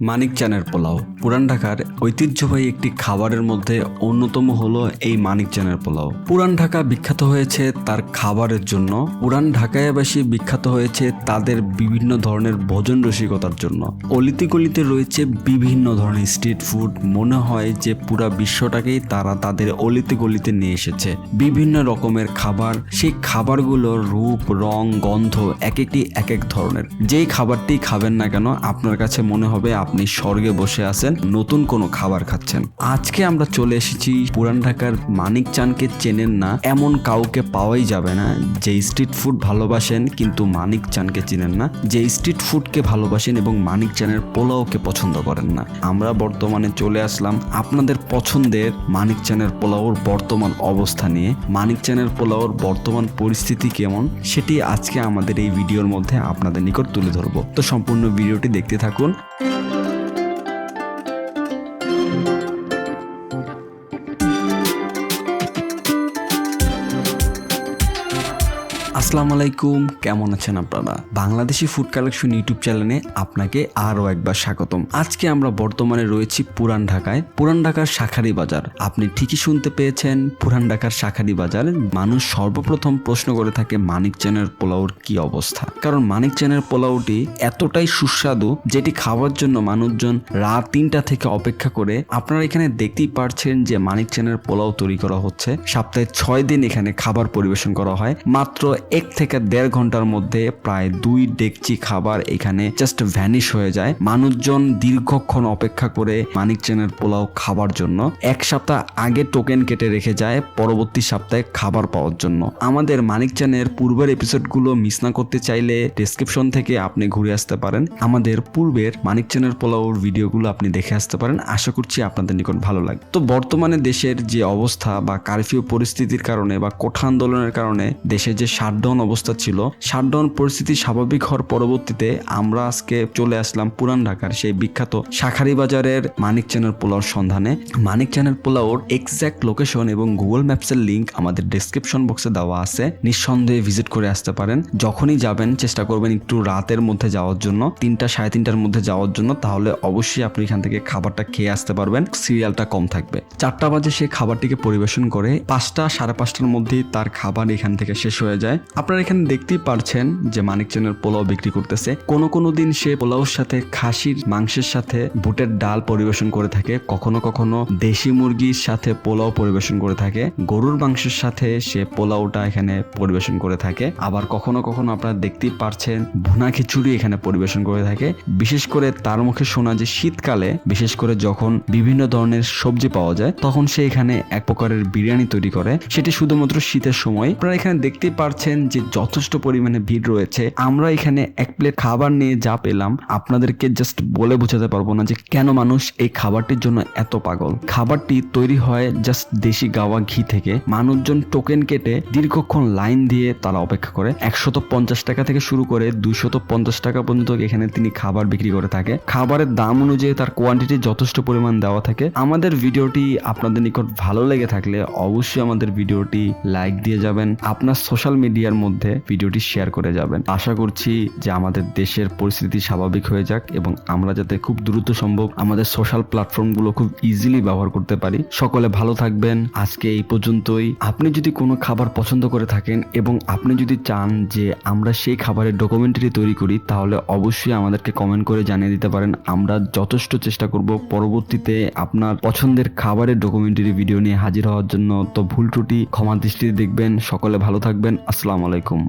মানিক চানের পোলাও। পুরান ঢাকার ঐতিহ্যবাহী একটি খাবারের মধ্যে অন্যতম হলো এই মানিক চানের পোলাও। পুরান ঢাকা বিখ্যাত হয়েছে তার খাবারের জন্য। পুরান ঢাকায়াবাসী বিখ্যাত হয়েছে তাদের বিভিন্ন ধরনের ভোজন রসিকতার জন্য। অলিতে গলিতে রয়েছে বিভিন্ন ধরনের স্ট্রিট ফুড। মনে হয় যে পুরা বিশ্বটাকেই তারা তাদের অলিতে গলিতে নিয়ে এসেছে। বিভিন্ন রকমের খাবার। সেই খাবারগুলোর রূপ, রং, গন্ধ এক একটি এক এক ধরনের। যেই খাবারটি খাবেন না কেন আপনার কাছে মনে হবে আপনি স্বর্গে বসে আছেন, নতুন কোনো খাবার খাচ্ছেন। আজকে আমরা চলে এসেছি পুরান ঢাকার মানিক চানকে চেনেন না, এমন কাউকে পাওয়াই যাবে না যে স্ট্রিট ফুড ভালোবাসেন কিন্তু মানিক চানকে চেনেন না, যে স্ট্রিট ফুডকে ভালোবাসেন এবং মানিক চানের পোলাওকে পছন্দ করেন না। আমরা বর্তমানে চলে আসলাম আপনাদের পছন্দের মানিক চানের পোলাওর বর্তমান অবস্থা নিয়ে। মানিক চানের পোলাওর বর্তমান পরিস্থিতি কেমন, সেটি আজকে আমাদের এই ভিডিওর মধ্যে আপনাদের নিকট তুলে ধরবো। তো সম্পূর্ণ ভিডিওটি দেখতে থাকুন। আসসালামু আলাইকুম। কেমন আছেন আপনারা? বাংলাদেশি ফুড কালেকশন ইউটিউব চ্যানেলে আপনাকে আরও একবার স্বাগতম। আজকে আমরা বর্তমানে রয়েছি পুরান ঢাকায়, পুরান ঢাকার শাখারি বাজার। আপনি ঠিকই শুনতে পেয়েছেন, পুরান ঢাকার শাখারি বাজার মানুষ সর্বপ্রথম প্রশ্ন করে থাকে, মানিক চ্যানের পোলাওর কি অবস্থা? কারণ মানিক চ্যানের পোলাওটি এতটাই সুস্বাদু, যেটি খাওয়ার জন্য মানুষজন রাত তিনটা থেকে অপেক্ষা করে। আপনারা এখানে দেখতেই পারছেন যে মানিক চ্যানের পোলাও তৈরি করা হচ্ছে। সপ্তাহে ছয় দিন এখানে খাবার পরিবেশন করা হয়। মাত্র এক থেকে দেড় ঘণ্টার মধ্যে প্রায় দুই ডেকচি খাবার এখানে জাস্ট ভ্যানিশ হয়ে যায়। মানুষজন দীর্ঘক্ষণ অপেক্ষা করে মানিক চেনের পোলাও খাবার জন্য। এক সপ্তাহ আগে টোকেন কেটে রেখে যায়, পরবর্তী সপ্তাহে খাবার পাওয়ার জন্য। আমাদের মানিক চ্যানের পূর্বের এপিসোডগুলো মিস না করতে চাইলে ডিসক্রিপশন থেকে আপনি ঘুরে আসতে পারেন। আমাদের পূর্বের মানিক চ্যানের পোলাওর ভিডিওগুলো আপনি দেখে আসতে পারেন। আশা করছি আপনাদের নিকট ভালো লাগে তো বর্তমানে দেশের যে অবস্থা বা কারফিউ পরিস্থিতির কারণে বা কোঠা আন্দোলনের কারণে দেশে যে শাটডাউন অবস্থা ছিল। শাটডাউন পরিস্থিতি স্বাভাবিক হওয়ার পরবর্তীতে আমরা আজকে চলে আসলাম পুরান ঢাকার সেই বিখ্যাত শাখারি বাজারের মানিক চ্যানেল পোলাওর সন্ধানে। মানিক চ্যানেল পোলাওর এক্স্যাক্ট লোকেশন এবং গুগল ম্যাপসের লিঙ্ক আমাদের ডেসক্রিপশন বক্সে দেওয়া আছে। নিঃসন্দেহে ভিজিট করে আসতে পারেন। যখনই যাবেন, চেষ্টা করবেন একটু রাতের মধ্যে যাওয়ার জন্য, তিনটা সাড়ে তিনটার মধ্যে যাওয়ার জন্য, তাহলে অবশ্যই আপনি এখান থেকে খাবারটা খেয়ে আসতে পারবেন। সিরিয়ালটা কম থাকবে। চারটা বাজে সে খাবারটিকে পরিবেশন করে পাঁচটা সাড়ে পাঁচটার মধ্যেই তার খাবার এখান থেকে শেষ হয়ে যায়। আপনারা এখানে দেখতেই পারছেন যে মানিক চেনের পোলাও বিক্রি করতেছে। কোনো কোনো দিন সে পোলাওর সাথে খাসির মাংসের সাথে বুটের ডাল পরিবেশন করে থাকে। কখনো কখনো দেশি মুরগির সাথে পোলাও পরিবেশন করে থাকে। গরুর মাংসের সাথে সে পোলাওটা এখানে পরিবেশন করে থাকে। আবার কখনো কখনো আপনারা দেখতেই পারছেন ভুনা খিচুড়ি এখানে পরিবেশন করে থাকে। বিশেষ করে তার মুখে শোনা যে শীতকালে, বিশেষ করে যখন বিভিন্ন ধরনের সবজি পাওয়া যায়, তখন সে এখানে এক প্রকারের বিরিয়ানি তৈরি করে। সেটি শুধুমাত্র শীতের সময়। আপনারা এখানে দেখতেই পারছেন যে যথেষ্ট পরিমাণে ভিড় রয়েছে। আমরা এখানে এক প্লেট খাবার নিয়ে যা পেলাম, আপনাদেরকে জাস্ট বলে বোঝাতে পারব না যে কেন মানুষ এই খাবারটির জন্য এত পাগল। খাবারটি তৈরি হয় জাস্ট দেশি গাওয়া ঘি থেকে। মানুষজন টোকেন কেটে দীর্ঘক্ষণ লাইন দিয়ে তারা অপেক্ষা করে। একশত পঞ্চাশ টাকা থেকে শুরু করে দুইশত পঞ্চাশ টাকা পর্যন্ত এখানে তিনি খাবার বিক্রি করে থাকে। খাবারের দাম অনুযায়ী তার কোয়ান্টিটি যথেষ্ট পরিমাণ দেওয়া থাকে। আমাদের ভিডিওটি আপনাদের নিকট ভালো লেগে থাকলে অবশ্যই আমাদের ভিডিওটি লাইক দিয়ে যাবেন। আপনার সোশ্যাল মিডিয়ার মধ্যে ভিডিওটি শেয়ার করে যাবেন। আশা করছি যে আমাদের দেশের পরিস্থিতি স্বাভাবিক হয়ে যাক এবং আমরা যাতে খুব দ্রুত সম্ভব আমাদের সোশ্যাল প্ল্যাটফর্মগুলো খুব ইজিলি ব্যবহার করতে পারি। সকলে ভালো থাকবেন। আজকে এই পর্যন্তই। আপনি যদি কোনো খাবার পছন্দ করে থাকেন এবং আপনি যদি চান যে আমরা সেই খাবারের ডকুমেন্টারি তৈরি করি, তাহলে অবশ্যই আমাদেরকে কমেন্ট করে জানিয়ে দিতে পারেন। আমরা যথেষ্ট চেষ্টা করব পরবর্তীতে আপনার পছন্দের খাবারের ডকুমেন্টারি ভিডিও নিয়ে হাজির হওয়ার জন্য। তো ভুল ত্রুটি ক্ষমা দৃষ্টিতে দেখবেন। সকলে ভালো থাকবেন। আসসালামু আলাইকুম।